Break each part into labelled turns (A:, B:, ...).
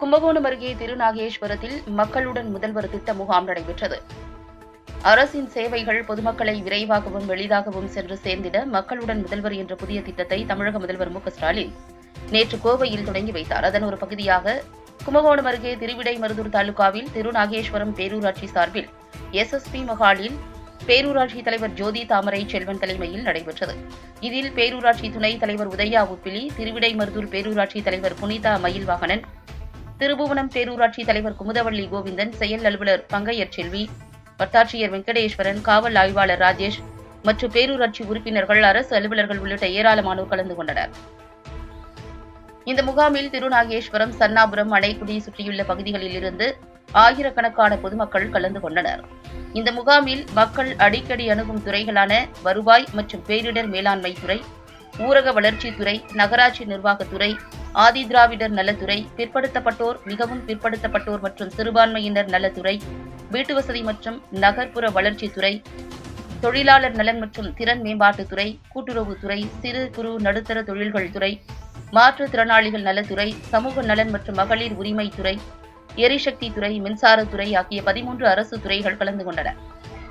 A: கும்பகோணம் அருகே திருநாகேஸ்வரத்தில் மக்களுடன் முதல்வர் திட்ட முகாம் நடைபெற்றது. அரசின் சேவைகள் பொதுமக்களை விரைவாகவும் எளிதாகவும் சென்று சேர்ந்திட மக்களுடன் முதல்வர் என்ற புதிய திட்டத்தை தமிழக முதல்வர் மு ஸ்டாலின் நேற்று கோவையில் தொடங்கி வைத்தார். அதன் ஒரு பகுதியாக கும்பகோணம் அருகே திருவிடைமருதூர் தாலுகாவில் திருநாகேஸ்வரம் பேரூராட்சி சார்பில் எஸ்எஸ்பி மகாலில் பேரூராட்சி தலைவர் ஜோதி தாமரை செல்வன் தலைமையில் நடைபெற்றது. இதில் பேரூராட்சி துணைத் தலைவர் உதயா உப்பிலி திருவிடைமருதூர் பேரூராட்சி தலைவர் புனிதா மயில்வாகனன் திருபுவனம் பேரூராட்சி தலைவர் குமுதவள்ளி கோவிந்தன் செயல் அலுவலர் பங்கையர் செல்வி வட்டாட்சியர் வெங்கடேஸ்வரன் காவல் ஆய்வாளர் ராஜேஷ் மற்றும் பேரூராட்சி உறுப்பினர்கள் அரசு அலுவலர்கள் உள்ளிட்ட ஏராளமானோர் கலந்து கொண்டனர். இந்த முகாமில் திருநாகேஸ்வரம் சன்னாபுரம் அணைக்குடி சுற்றியுள்ள பகுதிகளில் இருந்து ஆயிரக்கணக்கான பொதுமக்கள் கலந்து கொண்டனர். இந்த முகாமில் மக்கள் அடிக்கடி அணுகும் துறைகளான வருவாய் மற்றும் பேரிடர் மேலாண்மை துறை ஊரக வளர்ச்சித்துறை நகராட்சி நிர்வாகத்துறை ஆதிதிராவிடர் நலத்துறை பிற்படுத்தப்பட்டோர் மிகவும் பிற்படுத்தப்பட்டோர் மற்றும் சிறுபான்மையினர் நலத்துறை வீட்டுவசதி மற்றும் நகர்ப்புற வளர்ச்சித்துறை தொழிலாளர் நலன் மற்றும் திறன் மேம்பாட்டுத்துறை கூட்டுறவுத்துறை சிறு குறு நடுத்தர தொழில்கள் துறை மாற்றுத்திறனாளிகள் நலத்துறை சமூக நலன் மற்றும் மகளிர் உரிமைத்துறை எரிசக்தி துறை மின்சாரத்துறை ஆகிய பதிமூன்று அரசு துறைகள் கலந்து கொண்டன.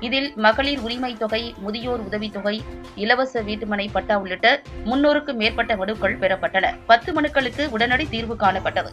A: இதில் மகளிர் உரிமை தொகை முதியோர் உதவித்தொகை இலவச வீட்டுமனை பட்டா உள்ளிட்ட முன்னூறுக்கும் மேற்பட்ட மனுக்கள் பெறப்பட்டன. பத்து மனுக்களுக்கு உடனடி தீர்வு காணப்பட்டது.